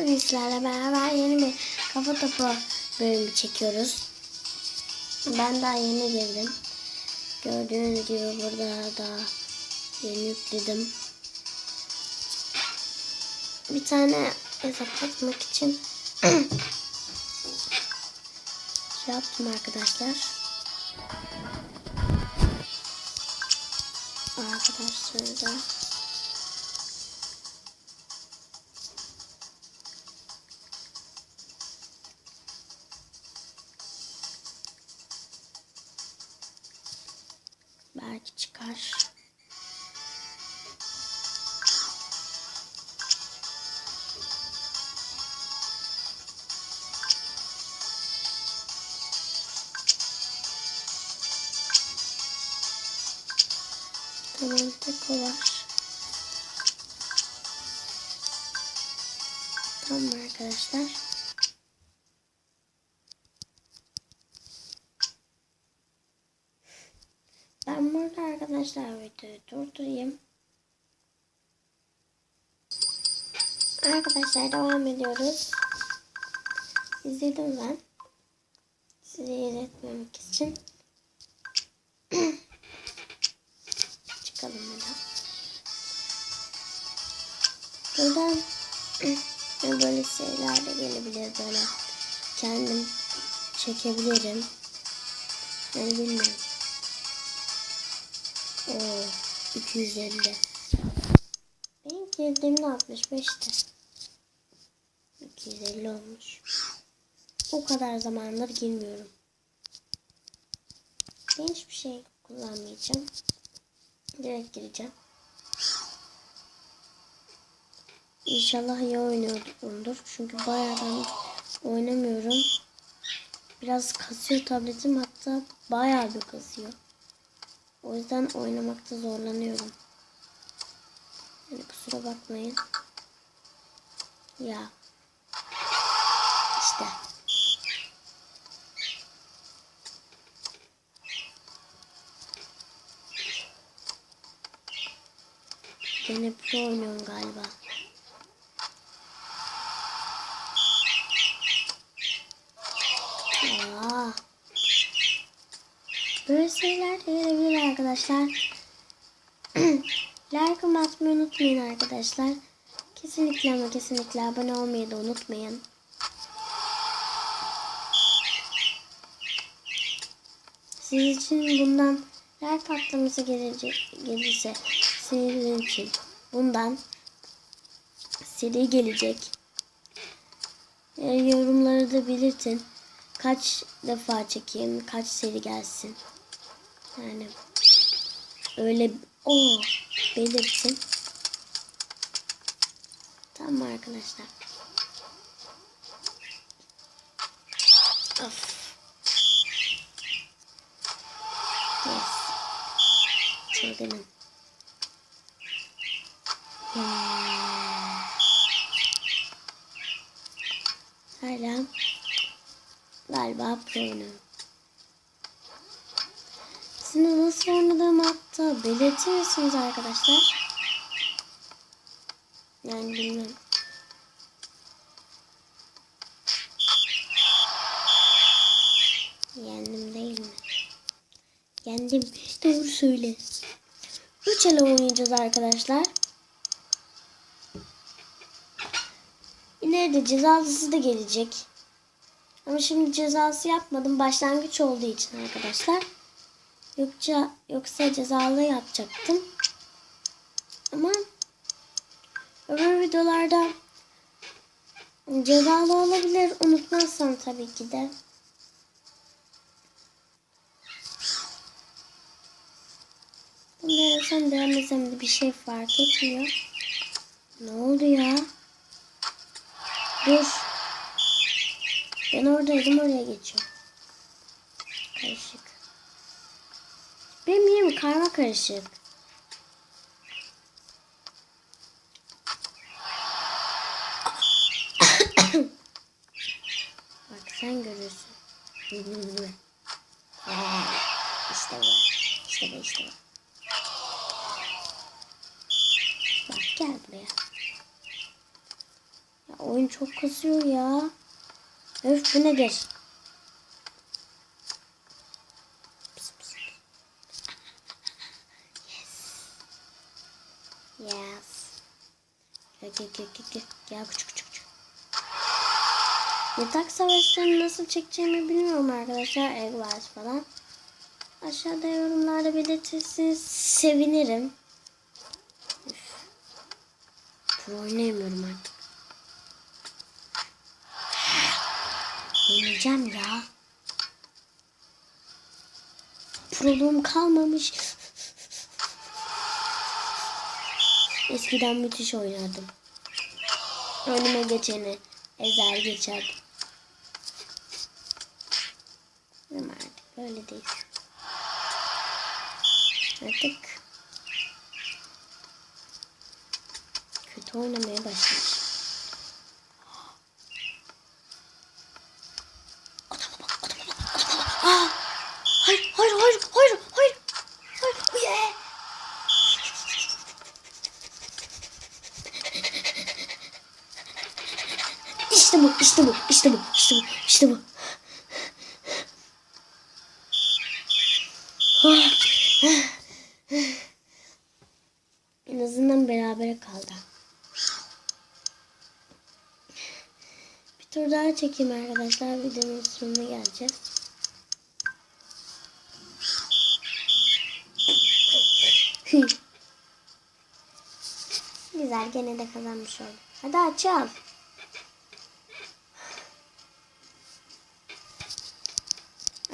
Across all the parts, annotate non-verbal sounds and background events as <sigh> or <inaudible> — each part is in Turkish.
Bugün sizlerle beraber yeni bir kafa topu bölümü çekiyoruz. Ben daha yeni girdim. Gördüğünüz gibi burada da yeni yükledim. Bir tane hesap atmak için <clears throat> şey yaptım arkadaşlar. Arkadaşlar da belki çıkar. Tamam tek var. Tamam arkadaşlar. Ben burada arkadaşlar videoyu durdurayım. Arkadaşlar devam ediyoruz. İzledim ben. Size izletmemek için. <clears throat> Çıkalım buradan. Buradan <clears throat> böyle şeyler de gelebilir böyle. Kendim çekebilirim. Yani bilmiyorum. Oo, 250. Benim girdiğimde 65'ti. 250 olmuş. O kadar zamandır girmiyorum. Ben hiçbir şey kullanmayacağım. Direkt gireceğim. İnşallah iyi oynuyorumdur. Çünkü bayağıdan oynamıyorum. Biraz kasıyor tabletim hatta bayağı bir kasıyor. O yüzden oynamakta zorlanıyorum. Yani kusura bakmayın. Ya. İşte. Gene pro oynuyorum galiba. Aa. Böyle şeyler de gelebilir arkadaşlar. <clears throat> like atmayı unutmayın arkadaşlar. Kesinlikle ama kesinlikle abone olmayı da unutmayın. Sizin için bundan like patlaması gelecek, gelirse sizin için bundan seri gelecek. E, yorumları da belirtin. Kaç defa çekeyim, kaç seri gelsin. Yani öyle o belirtin. Tamam arkadaşlar. Of. Yes. Çılgınım. Yeah. Hala galiba pro'num. Sizin nasıl oynadığımı hatta belirtir misiniz arkadaşlar? Yani bilmem. Yendim değil mi? Yendim. Doğru söyle. Üç ele oynayacağız arkadaşlar. İleride cezalısı da gelecek. Ama şimdi cezası yapmadım. Başlangıç olduğu için arkadaşlar. Yoksa, yoksa cezalı yapacaktım. Ama öbür videolarda cezalı olabilir. Unutmazsam tabii ki de. Bunu denesem denemesem de bir şey fark etmiyor. Ne oldu ya? Dur. Ben oradaydım oraya geçiyorum. Karışık. Benim yerim karma karışık. <coughs> Bak sen görürsün. Aa, <laughs> işte bu. İşte bu işte bu. Bak gel buraya. Ya oyun çok kasıyor ya. Öf bu nedir? Pıs, pıs. Yes. Yes. Gel gel gel gel gel. Küçük küçük küçük. Yatak savaşlarını nasıl çekeceğimi bilmiyorum arkadaşlar. Eggwars falan. Aşağıda yorumlarda belirtirseniz sevinirim. Üf. Oynayamıyorum artık. Yeneceğim ya. Proluğum kalmamış. Eskiden müthiş oynardım. Önüme geçeni ezer geçerdim. Ama artık böyle değil. Artık kötü oynamaya başlamış. İşte bu, işte bu, işte bu, işte bu, işte bu. En azından berabere kaldı. Bir tur daha çekeyim arkadaşlar. Videonun sonuna geleceğiz. Güzel gene de kazanmış olduk. Hadi açalım.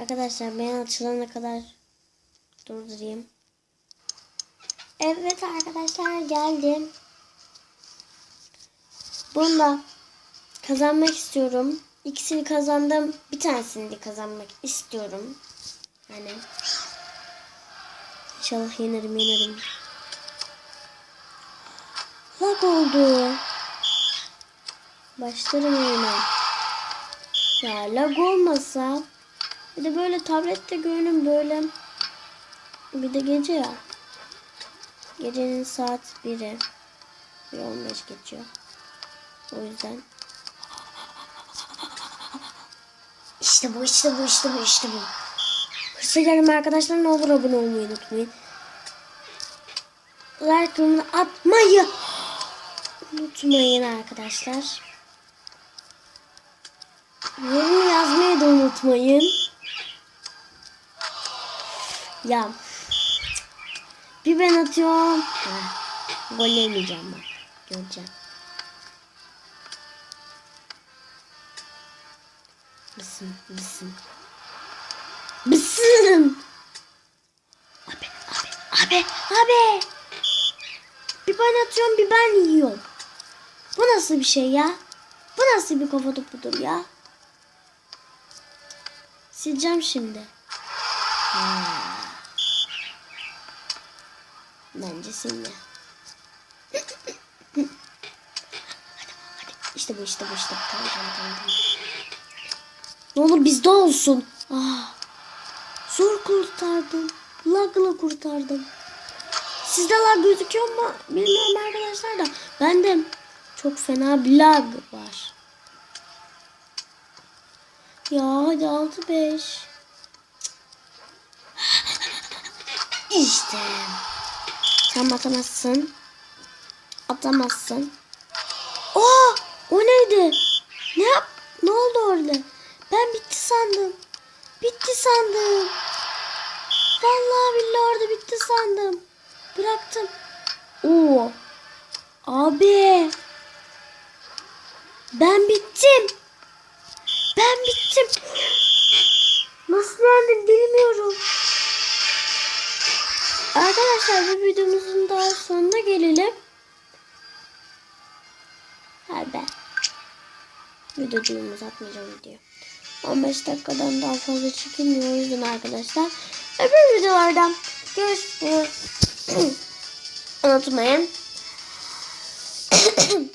Arkadaşlar ben açılana kadar durdurayım. Evet arkadaşlar geldim. Bunda kazanmak istiyorum. İkisini kazandım. Bir tanesini de kazanmak istiyorum. Yani inşallah yenerim yenerim. Lag oldu. Başlarım oyuna. Ya lag olmasa bir de böyle tablette görünüm böyle bir de gece ya. Gecenin saat 1'i. 1.15 geçiyor. O yüzden. İşte bu, işte bu, işte bu, işte bu. Hırsa gelin arkadaşlar ne olur abone olmayı unutmayın. Like yorumunu atmayı unutmayın arkadaşlar. Yorum yazmayı da unutmayın. Ya bir ben atıyorum. Ha, gol yemeyeceğim bak. Göreceğim. Bısın, bısın. Bısın. Abi, abi, abi, abi. Bir ben atıyorum, bir ben yiyorum. Bu nasıl bir şey ya? Bu nasıl bir kafa topudur ya? Sileceğim şimdi. Ha. Bence hadi. İşte bu, işte bu, işte tamam, tamam, tamam. Ne olur bizde olsun. Ah. Zor kurtardım. Lagla kurtardım. Sizde lag gözüküyor mu? Bilmiyorum arkadaşlar da. Bende çok fena bir lag var. Ya hadi 6-5. İşte. Sen atamazsın. Atamazsın. Aa, o neydi? Ne yap? Ne oldu orada? Ben bitti sandım. Bitti sandım. Vallahi billahi orada bitti sandım. Bıraktım. Oo. Abi. Ben bittim. Ben bittim. Nasıl yendim bilmiyorum. Arkadaşlar bu videomuzun daha sonuna gelelim. Hadi. Videocuğumu uzatmayacağım video. 15 dakikadan daha fazla çekilmiyor o yüzden arkadaşlar. Öbür videolardan görüşmeyi <clears throat> unutmayın. <clears throat>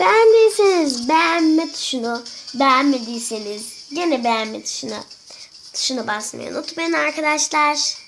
Beğendiyseniz beğenme tuşunu, beğenmediyseniz yine beğenme tuşuna tuşuna basmayı unutmayın arkadaşlar.